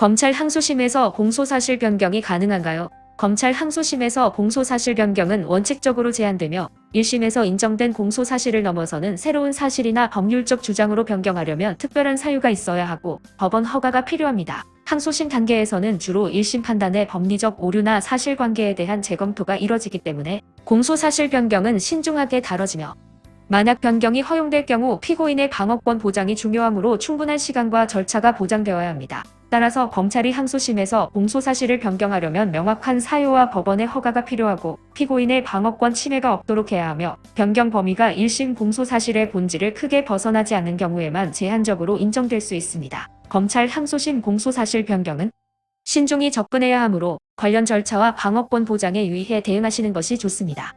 검찰 항소심에서 공소사실 변경이 가능한가요? 검찰 항소심에서 공소사실 변경은 원칙적으로 제한되며 1심에서 인정된 공소사실을 넘어서는 새로운 사실이나 법률적 주장으로 변경하려면 특별한 사유가 있어야 하고 법원 허가가 필요합니다. 항소심 단계에서는 주로 1심 판단의 법리적 오류나 사실관계에 대한 재검토가 이뤄지기 때문에 공소사실 변경은 신중하게 다뤄지며 만약 변경이 허용될 경우 피고인의 방어권 보장이 중요하므로 충분한 시간과 절차가 보장되어야 합니다. 따라서 검찰이 항소심에서 공소 사실을 변경하려면 명확한 사유와 법원의 허가가 필요하고 피고인의 방어권 침해가 없도록 해야 하며 변경 범위가 1심 공소 사실의 본질을 크게 벗어나지 않는 경우에만 제한적으로 인정될 수 있습니다. 검찰 항소심 공소 사실 변경은 신중히 접근해야 하므로 관련 절차와 방어권 보장에 유의해 대응하시는 것이 좋습니다.